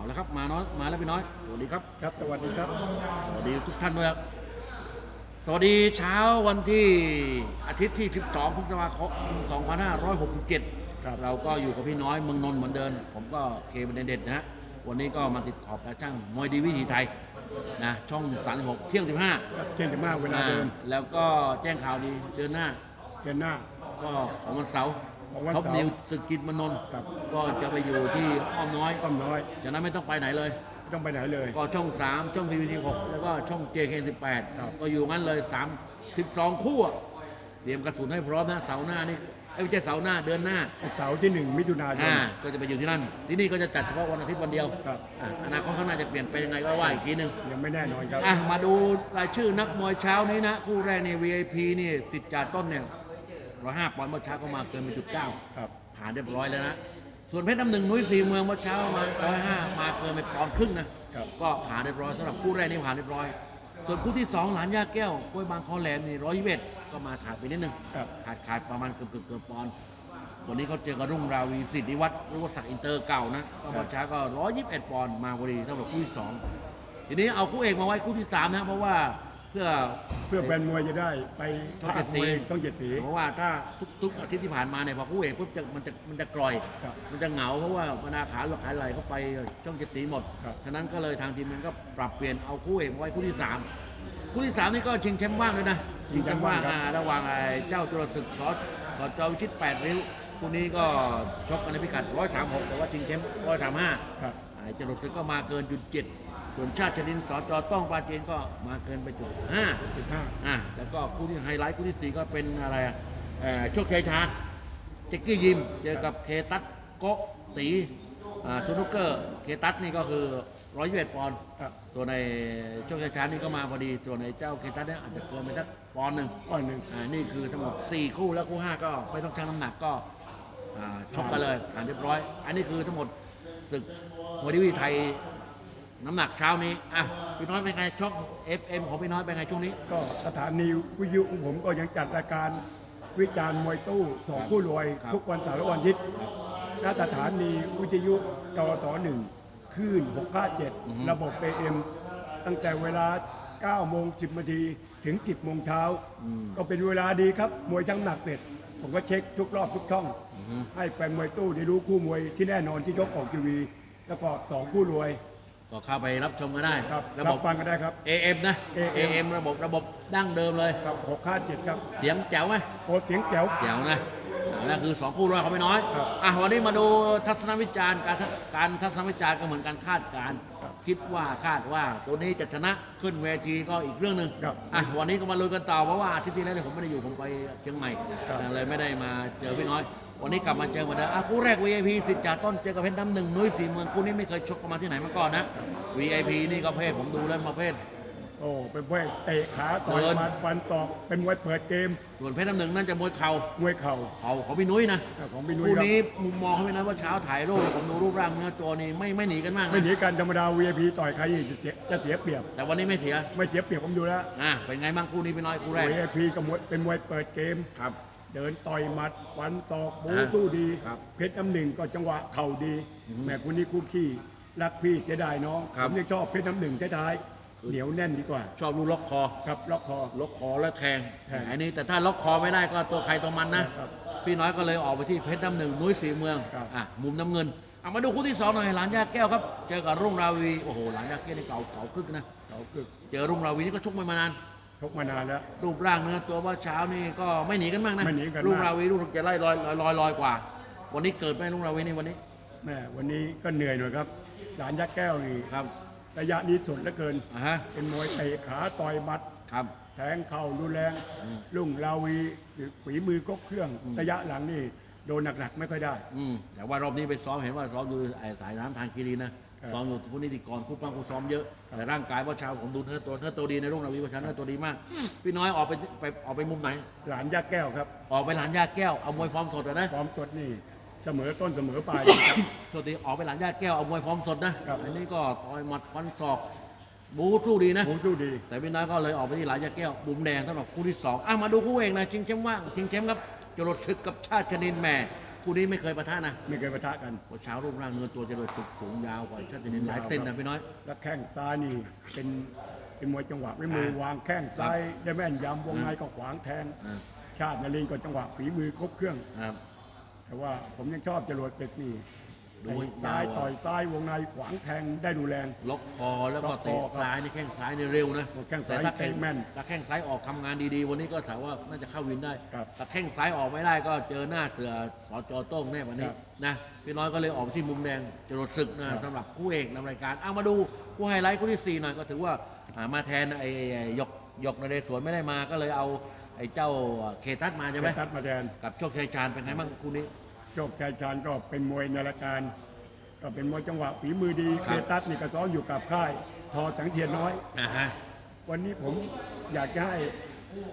เอาละครับมาน้อยมาแล้วพี่น้อยสวัสดีครับครับสวัสดีครับ สวัสดีทุกท่านด้วยครับสวัสดีเช้าวันที่อาทิตย์ที่ 12พฤษภาคม2567ครับเราก็อยู่กับพี่น้อยเมืองนนท์เหมือนเดิมผมก็เคบันเด็ดนะฮะวันนี้ก็มาติดขอบตาช่างมวยดีวิถีไทยนะช่อง 36 เที่ยง 15ครับเช่นมากเวลาเดิมอ่าแล้วก็แจ้งข่าวดีเดือนหน้า เดือนหน้าก็ของวันเสาร์ ของวันท็อปเสาร์นิวสกินมนนท์ครับก็จะไปอยู่ที่อ้อมน้อยต้อมน้อยจากนั้นไม่ต้องไปไหนเลย ไม่ต้องไปไหนเลย ก็ช่อง 3 ช่องพีวีที6แล้วก็ช่อง JK18 ครับ ก็อยู่งั้นเลย3 12 คู่อะเตรียมกระสุนให้พร้อมนะเสาร์หน้านี่เอ้ยไม่ใช่เสาร์หน้าเดือนหน้าเสาร์ที่หนึ่งมิถุนายน อ่าก็จะไปอยู่ที่นั่น ที่นี่ก็จะจัดเฉพาะวันอาทิตย์วันเดียวครับ อะอนาคตข้างหน้าจะเปลี่ยนไปยังไงก็ว่าอีกทีหนึง ยังไม่แน่นอนครับ อะมาดูรายชื่อนักมวยเช้านี้นะ คู่แรกนี่ VIP นี่สิทธิ์จ่าต้นเนี่ย ร้อยห้าปอนด์เมื่อเช้าก็มาเกินไปจุดเก้าครับ ผ่านเรียบร้อยแล้วนะส่วนเพชรน้ำหนึ่งนุ้ยสี่เมืองเมื่อเช้ามาร้อยห้ามาเกินไปปอนด์ครึ่งนะครับ ก็ผ่านเรียบร้อยสำหรับคู่แรกนี่ผ่านเรียบร้อย ส่วนคู่ที่สองหลานย่าแก้วกล้วยบางคอแหลมนี่ร้อยยี่สิบก็มาขาดไปนิดนึงครับ ขาดขาดประมาณเกือบเกือบเกือบปอนด์วันนี้เขาเจอกับรุ่งราวีสิทธิวัฒน์หรือว่าศักดิ์อินเตอร์เก่านะก็เมื่อเช้าก็ร้อยยี่สิบเอ็ดปอนด์มาพอดีสำหรับคู่ที่สองทีนี้เอาคู่เอกมาไว้คู่ที่สามนะเพราะว่า เพื่อ เพื่อแฟนมวยจะได้ไปช่องภาเจ็คดมสี วยต้องเจ็ดสี เพราะว่าถ้าทุกทุกอาทิตย์ที่ผ่านมาเนี่ยพอคู่เอกปุ๊บจะมันจะมันจะกร่อย ครับ มันจะเหงาเพราะว่าบรรดาขาหลอกขายไหลเขาไปช่องเจ็ดสีหมด ครับ ฉะนั้นก็เลยทางทีมมันก็ปรับเปลี่ยนเอาคู่เอกมาไว้คู่ที่สามคู่ที่สามนี่ก็ชิงแชมป์ว่างเลยนะชิงแชมป์ว่างอ่าระหว่างไอ้เจ้าจรวดศึกชอตขอจอวิชิตแปดริ้วคู่นี้ก็ชกกันในพิกัดร้อยสามหกแต่ว่าชิงแชมป์ร้อยสามห้าครับ ไอ้จรวดศึกก็มาเกินจุดเจ็ด ส่วนชาติชนินสจต้องปราจีนก็มาเกินไปจุดห้าสิบห้าอะแล้วก็คู่ที่ไฮไลท์คู่ที่สี่ก็เป็นอะไรอะเอ่อโชคชัยชาญเจ็กกี้ยิมเจอกับเคตัสโกะตีอ่าซูนุกเกอร์เคตัสนี่ก็คือร้อยยี่สิบปอนด์ครับตัวในโชคชัยชาญนี่ก็มาพอดี ส่วนในเจ้าเคตัสเนี่ยอาจจะเกินไปสักปอนด์หนึ่งก้อนหนึ่ง อ่านี่คือทั้งหมด 4 คู่แล้วคู่ 5 ก็ไม่ต้องชั่งน้ำหนักก็อ่าชกกันเลยผ่านเรียบร้อย อันนี้คือทั้งหมดศึกมวยดีวีไทย น้ำหนักเช้านี้อะพี่น้อยเป็นไงช่อง FM ของพี่น้อยเป็นไงช่วงนี้ ก็สถานีวิทยุของผมก็ยังจัดรายการวิจารณ์มวยตู้สองผู้รวย ครับ ทุกวันเสาร์และวันอาทิตย์ณสถานีวิทยุจอสหนึ่งคลื่น657 ระบบ AM ตั้งแต่เวลา9โมง10นาทีถึง 10โมงเช้า ก็เป็นเวลาดีครับ มวยช่างหนักเสร็จ ผมก็เช็คทุกรอบทุกช่อง ให้แฟนมวยตู้ได้รู้คู่มวยที่แน่นอนที่ชกออกทีวี แล้วก็สองผู้รวย ก็เข้าไปรับชมกันได้ครับระรับบบฟังกันได้ครับ AM นะ AM AM ระบบระบบดั้งเดิมเลย ครับ657ครับเสียงแจ๋วไหมโอ้เสียงแจ๋ว แจ๋วนะนั่นคือ 2 คู่ร้อยเขาไม่น้อยครับอะวันนี้มาดูทัศนวิจารณ์การทัศการทัศนวิจารณ์ก็เหมือนการคาดการณ์ครับ คิดว่าคาดว่าตัวนี้จะชนะขึ้นเวทีก็อีกเรื่องหนึ่ง ครับ อะวันนี้ก็มาลุยกันต่อเพราะว่าอาทิตย์ที่แล้วเนี่ยผมไม่ได้อยู่ผมไปเชียงใหม่ครับ เลยไม่ได้มาเจอพี่น้อย วันนี้กลับมาเจอเหมือนเดิมอะคู่แรก VIP สิทธิ์จ่าต้นเจอกับเพชรน้ำหนึ่งนุ้ยสี่เมืองคู่นี้ไม่เคยชกกันมาที่ไหนมาก่อนนะ VIP นี่ก็เพศผมดูแล้วประเภทโอ้เป็นมวยเตะขาต่อยเดิน หมัดฟันศอกเป็นมวยเปิดเกมส่วนเพชรน้ำหนึ่งนั่นจะมวยเข่ามวยเข่า เข่าของพี่นุ้ยนะของพี่นุ้ย คู่ครับนี้มุมมองเขาไม่นะว่าเช้าถ่ายรูปผมดูรูปร่างเนื้อตัวนี่ไม่ไม่หนีกันมากไม่นะหนีกันธรรมดา VIP ต่อยใครจะเสียจะเสียเปรียบ แต่วันนี้ไม่เสียไม่เสียเปรียบผมดูแล้ว อะเป็นไงบ้างคู่นี้พี่น้อยคู่แรก VIP กับมวยเป็นมวยเปิดเกมครับ เดินต่อยหมัดฟันศอกบูอ่าสู้ดี ครับเพชรน้ำหนึ่งก็จังหวะเข่าดีแหม่คุณนี่คู่ขี้รักพี่เสียดายน้องครับผมยังชอบเพชรน้ำหนึ่งท้ายๆเหนียวแน่นดีกว่า ชอบลูกล็อกคอ ครับล็อกคอ ล็อกคอแล้วแทงแทงอันนี้แต่ถ้าล็อกคอไม่ได้ก็ตัวใครตัวมันนะ ครับพี่น้อยก็เลยออกไปที่เพชรน้ำหนึ่งนุ้ยสีเมืองครับ อะมุมน้ำเงินเอามาดูคู่ที่สองหน่อยหลานยาแก้วครับ เจอกับรุ่งราวีโอ้โหหลานยาแก้วนี่เก่าเก่ากึกนะ เขาคือเจอรุ่งราวีนี่ก็ชกมวยมานาน ชกมานานแล้ว รูปร่างเนื้อตัวว่าเช้านี่ก็ไม่หนีกันมากนะไม่หนีกันมากรุ่งราวีรุ่งจะไล่ลอยลอยลอยลอยกว่า วันนี้เกิดไหมรุ่งราวีนี่วันนี้แม่วันนี้ก็เหนื่อยหน่อยครับ หลานยักษ์แก้วนี่ครับระยะนี้สุดเหลือเกิน อ่าฮะเป็นมวยเตะขาต่อยหมัด ครับ แทงเข่ารุนแรงลุ่งลาวีฝีมือก็เครื่อง ระยะหลังนี่โดนหนักๆไม่ค่อยได้ อืมแต่ว่ารอบนี้ไปซ้อมเห็นว่าซ้อมอยู่ไอ้สายน้ำทางกีรีนะครับ ซ้อมอยู่ผู้นิติกรคู่ปั้งคู่ซ้อมเยอะแต่ร่างกายว่าเช้าผมดูเนื้อตัวเนื้อตัวดีในรุ่งราวีว่าเช้าเนื้อตัวดีมาก พี่น้อยออกไปไปออกไปมุมไหน หลานยักษ์แก้วครับ ออกไปหลานย่าแก้วเอามวยฟอร์มสดอะนะพร้อมสดนี่เสมอต้นเสมอปลายโทษทีออกไปหลานย่าแก้วเอามวยฟอร์มสดนะครับ อันนี้ก็ต่อยหมัดฟันศอกบูสู้ดีนะ ผมสู้ดี แต่พี่น้อยก็เลยออกไปที่หลานย่าแก้วบุมแดงสำหรับคู่ที่สองอะมาดูคู่เองนะชิงแชมป์ว่างชิงแชมป์ครับจรดศึกกับชาติชนินแหม่ คู่นี้ไม่เคยปะทะนะไม่เคยปะทะกันเพราะเช้ารูปร่างเนื้อตัวจะโดยสุกสูงยาวกว่าชัดเจนหลายเซนนะพี่น้อย แล้วแข้งซ้ายนี่เป็นเป็นมวยจังหวะไม่มือวางแข้งซ้ายได้แม่นยำวงในก็ขวางแทงอ่าชาตินรินทร์ก็จังหวะฝีมือครบเครื่องครับแต่ว่าผมยังชอบจรวดศึกนี่ ดูไอ้ให้ซ้ายยาวอะต่อยซ้ายวงในขวางแทงได้ดูแรง ล็อกคอแล้วก็ล็อกคอเตะครับซ้ายนี่แข้งซ้ายนี่เร็วนะโอ้แข้งซ้ายแต่ถ้าแข้งเตะแม่นถ้าแข้งซ้ายออกทำงานดีๆ วันนี้ก็ถามว่าน่าจะเข้าวินได้ครับแต่แข้งซ้ายออกไม่ได้ก็เจอหน้าเสือสจโต้งแน่วันนี้ครับนะพี่น้อยก็เลยออกที่มุมแดงจรดศึกนะครับสำหรับคู่เอกนำรายการเอามาดูคู่ไฮไลท์คู่ที่สี่หน่อยก็ถือว่าอ่ามาแทนไอ้ไอ้หยกหยกนเรศวรไม่ได้มาก็เลยเอาไอ้เจ้าเคทัสมาใช่ไหมทัดมาแทน กับโชคชัยชาญเป็นไงบ้างคู่นี้ โชคชัยชาญก็เป็นมวยในรายการ ก็เป็นมวยจังหวะฝีมือดีคเครับ ตัสนี่ก็ซ้อมอยู่กับค่าย ทอแสงเทียนน้อย อ่าฮะ วันนี้ผมอยากจะให้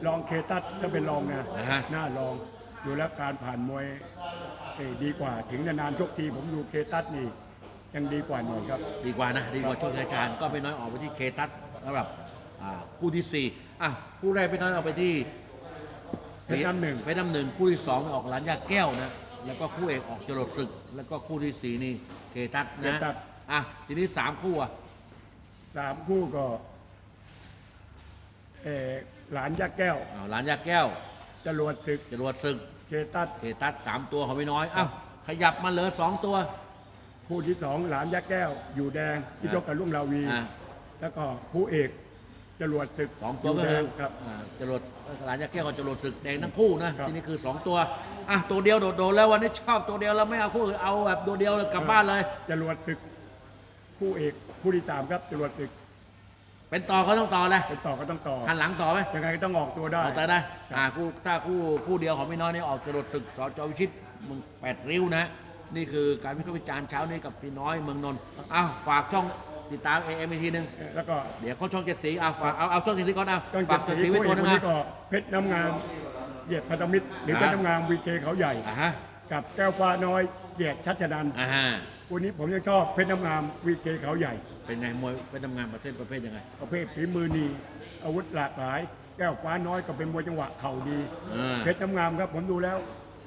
ลองเคตัสถ้าเป็นลองนะอ่าฮะน่าลองดูแล้วการผ่านมวยเอ่อดีกว่าถึงนานๆชกทีผมดูเคตัสนี่ยังดีกว่าหน่อยครับ ดีกว่านะ ดีกว่าโชคชัยชาญก็ไปน้อยออกไปที่เคทัสสำหรับอ่าคู่ที่สี่อะคู่แรกไปน้อยเอาไปที่เพชรน้ำหนึ่งเพชรน้ำหนึ่งคู่ที่สองออกหลานยาแก้วนะ แล้วก็คู่เอกออกจรดศึก แล้วก็คู่ที่สี่นี่เคทัสนะเคทัส อะทีนี้สามคู่อะสามคู่ก็เอ่อหลานยักษ์แก้วอ่าหลานยาแก้วจรวดศึกจรวดศึก เคตัสเคทัสสามตัวของพี่น้อยอ้าวขยับมาเหลือสองตัว คู่ที่สองหลานยักษ์แก้ว อยู่แดงที่อ่าชกกับลุงลาวี อะแล้วก็คู่เอก จรวดศึกสองตัวยู่ก็แดคืองครับ อ่าจรวดหลานยาแก้วกับจรวดศึกแดงทั้งคู่นะครับ ทีนี้คือสองตัวอะตัวเดียวโดดๆแล้ววันนี้ชอบตัวเดียวแล้วไม่เอาคู่อื่นเอาแบบตัวเดียวเลยกลับบ้านเลย จรวดศึกคู่เอกคู่ที่สามครับจรวดศึกเป็นต่อเขาต้องต่อเลยไปต่อก็ต้องต่อหันหลังต่อไหมยังไงก็ต้องออกตัวได้ ออกต่อได้อ่าคู่ถ้าคู่คู่เดียวของพี่น้อยนี่ออกจรวดศึกสจวิชิตเมึงแปดริ้วนะ นี่คือการวิเคราะห์วิจารณ์เช้านี้กับพี่น้อยเมืองนนท์อ้าวฝากช่อง ติดตามเอ็มทีหนึ่งแล้วก็เดี๋ยวเขาช่องเจ็ดสีเอาฝากเอาเอาช่องเจ็ดสีก่อนเอาต้องฝาเจ็กดเจ็ดสีสีไว้คู่ตัเอวหนึงกคนอะนี้ก็เพชรน้ำงามเหยียดพันธมิตรหรืออ่าเพชรน้ำงามวีเคเขาใหญ่ อ่าฮะกับแก้วฟ้าน้อยเกียรติชัชนันท์อ่าฮะวันนี้ผมยังชอบเพชรน้ำงามวีเคเขาใหญ่ เป็นไงมวยเป็นทำงานประเภทประเภทยังไง ประเภทฝีมือดีอาวุธหลากหลาย แก้วฟ้าน้อยก็เป็นมวยจังหวะเข่าดี อ่าเพชรน้ำงามครับผมดูแล้ว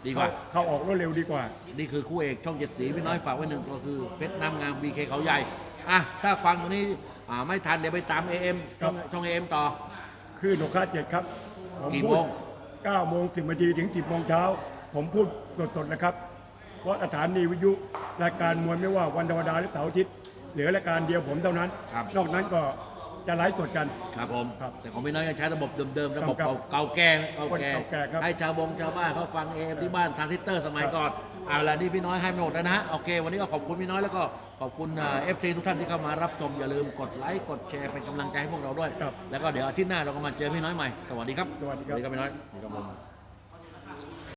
ดีกว่า เข้เข้าออกรวดเร็วดีกว่า นี่คือคู่เอกช่องเจ็ดสีพี่น้อยฝากไว้หนึ่งตัวคือเพชรน้ำงามบีเคเขาใหญ่ อะถ้าฟังตรงนี้อ่าไม่ทันเดี๋ยวไปตาม AM ช่องช่อง AM ต่อ คือหนกค่าเจ็ดครับ ผมกี่พูโมดง9โมง10นาทีถึง 10โมงเช้า ผมพูดสดๆนะครับ เพราะสถานีวิทยุรายการมวยไม่ว่าวันธรรมดาหรือเสาร์อาทิตย์เหลือรายการเดียวผมเท่านั้น ครับ นอกนั้นก็ จะไลฟ์สดกัน ครับผม ครับแต่ของพี่น้อยยังใช้ระบบเดิมๆระบบครับเก่าเก่าแก่เก่าแก่เก่าแก่ครับให้ชาวบงชาวบ้านเขาฟังเอมที่บ้านทรานซิสเตอร์สมัยก่อนเอาละนี่พี่น้อยให้มาหมดแล้วนะฮะโอเค วันนี้ก็ขอบคุณพี่น้อยแล้วก็ขอบคุณเอฟซีทุกท่านที่เข้ามารับชมอย่าลืมกดไลค์กดแชร์เป็นกำลังใจให้พวกเราด้วย ครับแล้วก็เดี๋ยวอาทิตย์หน้าเราก็มาเจอพี่น้อยใหม่สวัสดีครับสวัสดีครับ พี่น้อยสวัสดีครับผม